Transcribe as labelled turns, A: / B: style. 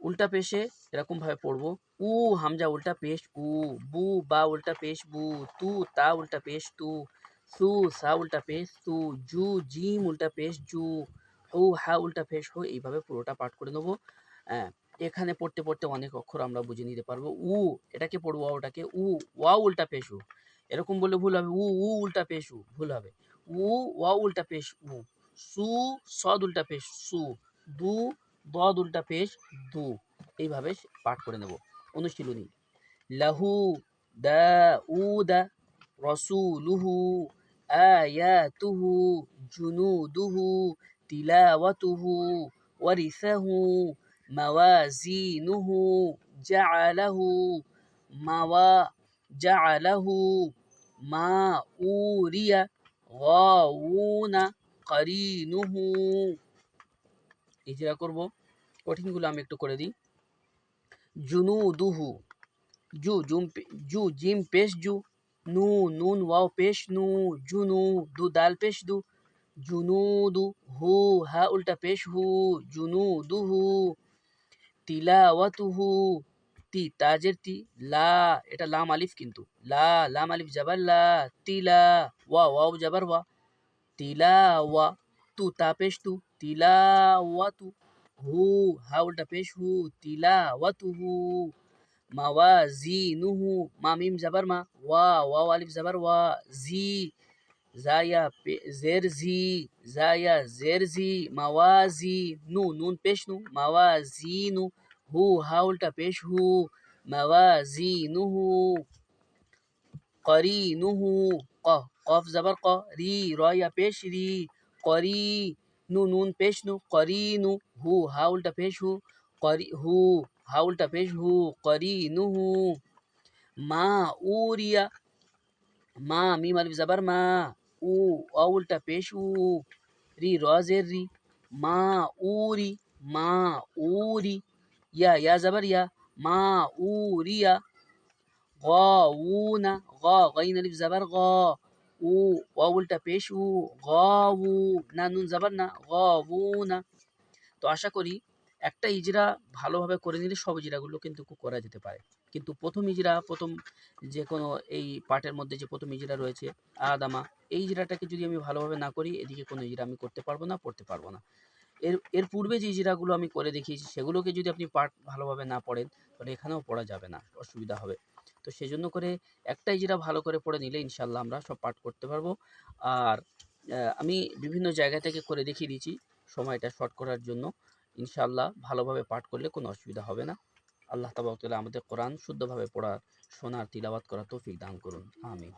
A: উল্টা পেশে এরকমভাবে পড়ব উ হামজা উল্টা পেশ উ বু বা উল্টা পেশ বু তু তা উল্টা পেশ তু সু সা উল্টা পেশ সু জু জিম উল্টা পেশ জু হু হা উল্টা পেশ হু এইভাবে পুরোটা পাঠ করে নেব হ্যাঁ এখানে পড়তে পড়তে অনেক অক্ষর আমরা বুঝে নিতে পারব উ এটাকে পড়ব ওটাকে উ ওয়া উল্টা পেশ এরকম বললে ভুল হবে উ উ উল্টা পেশ ভুল হবে উ ওয়া উল্টা পেশ উ সু সদ উল্টা পেশ সু দু দদ উল্টা পেশ দু। এইভাবে পাঠ করে নেব। অনুশীলনী। লাহু, দা, উ, দা, রসুলুহু, আয়াতুহু, জুনুদুহু, তিলাওয়াতুহু, ওয়ারিসাহু, মাওয়াজিনুহু, জাআলাহু, মাওয়া, জাআলাহু মা উরিয়া গাউনা, কারিনুহু। ইজরা করব। কঠিনগুলো আমি একটু করে দিই। জুনুদুহু জু জুম জু জিম পেশ জু, নু নুন ওয়াও পেশ নু জুনু দু দাল পেশ দু জুনুদু হু, হা উল্টা পেশ হু জুনুদুহু তিলাওয়াতুহু তি তাজের তি, লা, এটা লাম আলিফ কিন্তু, লা, লাম আলিফ জাবার লা তিলা ওয়া, ওয়াও জাবার ওয়া তিলাওয়া তু তা পেশ তু তিলাওয়াতু হু hu ha ultapeshhu tilawatuhu mawazinuhu ma मीम जबर मा वा वा वालिफ जबर वा जी जाया पे जेर जी जाया जेर जी मवाजी नू नून पेश नू मवाजीनु हु हा उल्टा पेश हु मवाजीनुहु करीनुहु क कौ, कौफ जबर क री रोया पेश री करी नु नून पेश नु करीनु हु हा उल्टा पेश हु करी हु हा उल्टा पेश हु करीनु हु मा ऊरिया मा मीम अलिफ जबर मा ऊ अ उल्टा पेश ऊ री रोजेर री मा ऊरी मा ऊरी या या जबर या मा ऊरिया غاوون غا غين الف زبر غا উ ওয়া উল্টা পেশ উ গাউ না নুন জাবার না গাউনা তো আশা করি একটা ইজরা ভালোভাবে করে নিলে সব ইজরাগুলো কিন্তু করা যেতে পারে। কিন্তু প্রথম ইজরা, প্রথম যে কোনো এই পার্টের মধ্যে যে প্রথম ইজরা রয়েছে আদামা এই ইজরাটাকে যদি আমি ভালোভাবে না করি, এদিকে কোনো ইজরা আমি করতে পারব না, পড়তে পারব না। এর এর পূর্বে যে ইজরাগুলো আমি করে দেখিয়েছি, সেগুলোকে যদি আপনি পাঠ ভালোভাবে না পড়েন, তাহলে এখানেও পড়া যাবে না, অসুবিধা হবে। তো সেই জন্য করে একটা ইজরা ভালো করে পড়ে নিলে ইনশাল্লাহ আমরা সব পাঠ করতে পারব। আর আমি বিভিন্ন জায়গা থেকে করে দেখিয়ে দিয়েছি সময়টা শর্ট করার জন্য। ইনশাল্লাহ ভালোভাবে পাঠ করলে কোনো অসুবিধা হবে না। আল্লাহ তাবাহতাল্লাহ আমাদের কোরআন শুদ্ধভাবে পড়ার শোনার তিলাবাত করার তৌফিক দান করুন। আমিন।